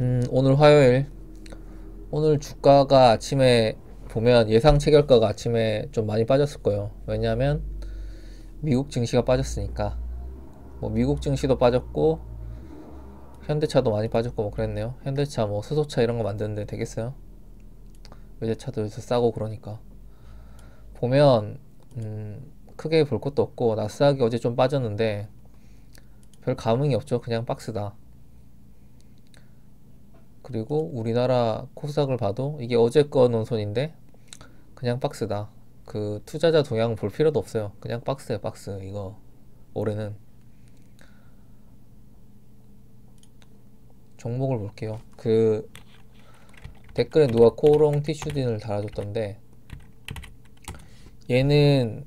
음, 오늘 화요일. 오늘 주가가 아침에 보면 예상 체결가가 아침에 좀 많이 빠졌을 거예요. 왜냐하면 미국 증시가 빠졌으니까. 뭐 미국 증시도 빠졌고 현대차도 많이 빠졌고 뭐 그랬네요. 현대차 뭐 수소차 이런 거 만드는데 되겠어요? 외제차도 요새 싸고 그러니까. 보면 음, 크게 볼 것도 없고 나스닥이 어제 좀 빠졌는데 별 감흥이 없죠. 그냥 박스다. 그리고 우리나라 코스닥을 봐도 이게 어제 거 논손인데 그냥 박스다. 그 투자자 동향 볼 필요도 없어요. 그냥 박스에 박스 이거 올해는 종목을 볼게요. 그 댓글에 누가 코롱 티슈딘을 달아줬던데 얘는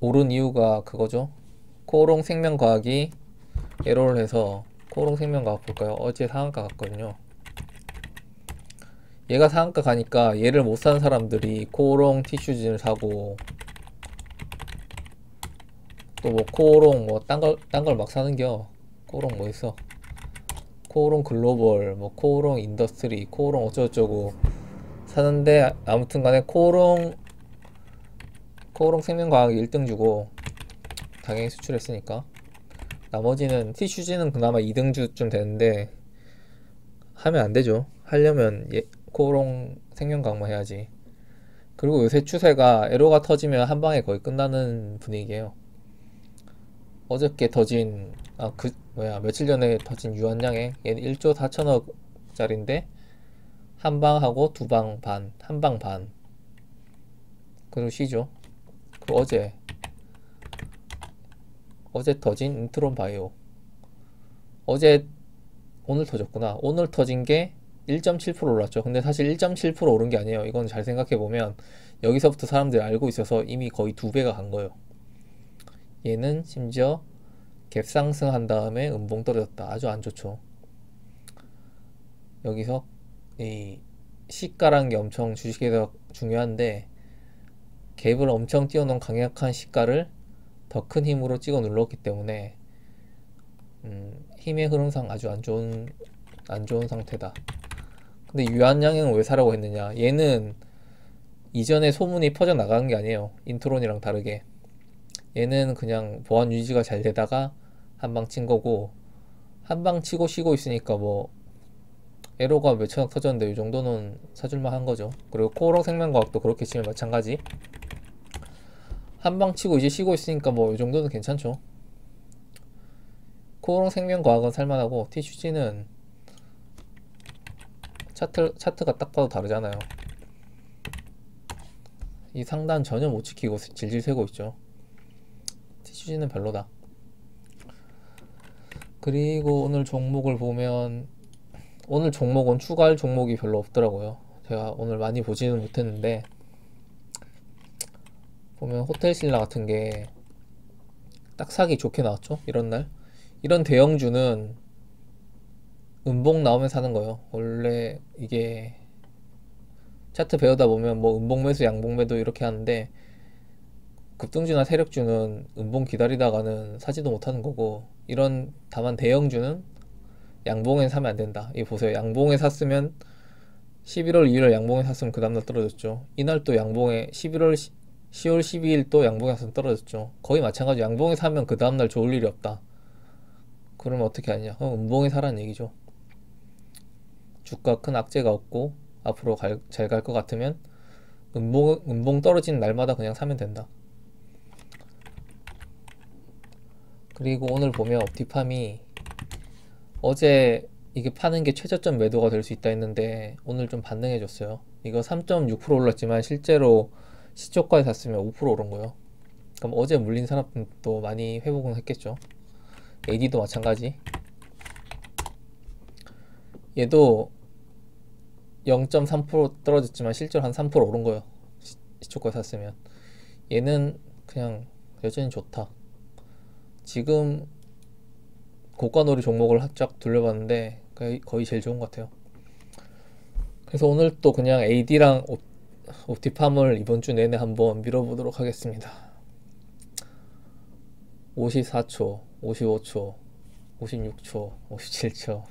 오른 이유가 그거죠. 코롱 생명과학이 에러를 해서 코롱 생명과학 볼까요? 어제 상한가 갔거든요. 얘가 상한가 가니까 얘를 못 사는 사람들이 코롱 티슈진을 사고 또 뭐 코롱 뭐 딴 걸 딴 걸 막 사는겨. 코롱 뭐 있어? 코롱 글로벌, 뭐 코롱 인더스트리, 코롱 어쩌고저쩌고 사는데 아무튼 간에 코롱 코롱 생명과학 1등 주고 당연히 수출했으니까 나머지는 티슈지는 그나마 2등주쯤 되는데 하면 안 되죠. 하려면 예, 코롱 생명과학만 해야지. 그리고 요새 추세가 에로가 터지면 한 방에 거의 끝나는 분위기예요. 어저께 터진 아 그 뭐야 며칠 전에 터진 유한양에 얘는 1조 4천억짜리인데 한 방 하고 두 방 반, 한 방 반. 그리고 쉬죠. 그 어제 어제 터진 인트론 바이오 어제 오늘 터졌구나. 오늘 터진 게 1.7% 올랐죠. 근데 사실 1.7% 오른 게 아니에요. 이건 잘 생각해 보면 여기서부터 사람들이 알고 있어서 이미 거의 두 배가 간 거예요. 얘는 심지어 갭 상승한 다음에 음봉 떨어졌다. 아주 안 좋죠. 여기서 이 시가란 게 엄청 주식에서 중요한데 갭을 엄청 띄워놓은 강력한 시가를 더 큰 힘으로 찍어 눌렀기 때문에 음, 힘의 흐름상 아주 안 좋은 안 좋은 상태다. 근데 유한양은 왜 사라고 했느냐? 얘는 이전에 소문이 퍼져 나간 게 아니에요. 인트론이랑 다르게. 얘는 그냥 보안 유지가 잘 되다가 한 방 친 거고 한 방 치고 쉬고 있으니까 뭐 에로가 몇천억 터졌는데 이 정도는 사줄만 한 거죠. 그리고 코오롱 생명과학도 그렇게 치면 마찬가지. 한 방 치고 이제 쉬고 있으니까 뭐 이 정도는 괜찮죠. 코오롱 생명과학은 살만하고 티슈지는 차트, 차트가 딱 봐도 다르잖아요. 이 상단 전혀 못 지키고 질질 새고 있죠. TCG는 별로다. 그리고 오늘 종목을 보면 오늘 종목은 추가할 종목이 별로 없더라고요. 제가 오늘 많이 보지는 못했는데 보면 호텔 신라 같은 게 딱 사기 좋게 나왔죠. 이런 날 이런 대형주는 음봉 나오면 사는 거예요. 원래 이게 차트 배우다 보면 뭐 음봉 매수, 양봉 매도 이렇게 하는데 급등주나 세력주는 음봉 기다리다가는 사지도 못하는 거고 이런 다만 대형주는 양봉에 사면 안 된다. 이 보세요. 양봉에 샀으면 11월 2일 양봉에 샀으면 그 다음날 떨어졌죠. 이날 또 양봉에 11월 10월 12일 또 양봉에 샀으면 떨어졌죠. 거의 마찬가지. 양봉에 사면 그 다음날 좋을 일이 없다. 그러면 어떻게 하냐? 어, 음봉에 사라는 얘기죠. 주가 큰 악재가 없고 앞으로 잘 갈 것 같으면 음봉, 음봉 떨어지는 날마다 그냥 사면 된다. 그리고 오늘 보면 옵티팜이 어제 이게 파는 게 최저점 매도가 될 수 있다 했는데 오늘 좀 반등해 줬어요. 이거 3.6% 올랐지만 실제로 시초가에 샀으면 5% 오른 거예요. 그럼 어제 물린 사람도 많이 회복은 했겠죠. AD도 마찬가지. 얘도 0.3% 떨어졌지만 실제로 한 3% 오른 거예요. 시초가 샀으면. 얘는 그냥 여전히 좋다. 지금 고가놀이 종목을 쫙 돌려봤는데 거의 제일 좋은 것 같아요. 그래서 오늘 또 그냥 AD랑 옵티팜을 이번 주 내내 한번 밀어보도록 하겠습니다. 54초, 55초, 56초, 57초.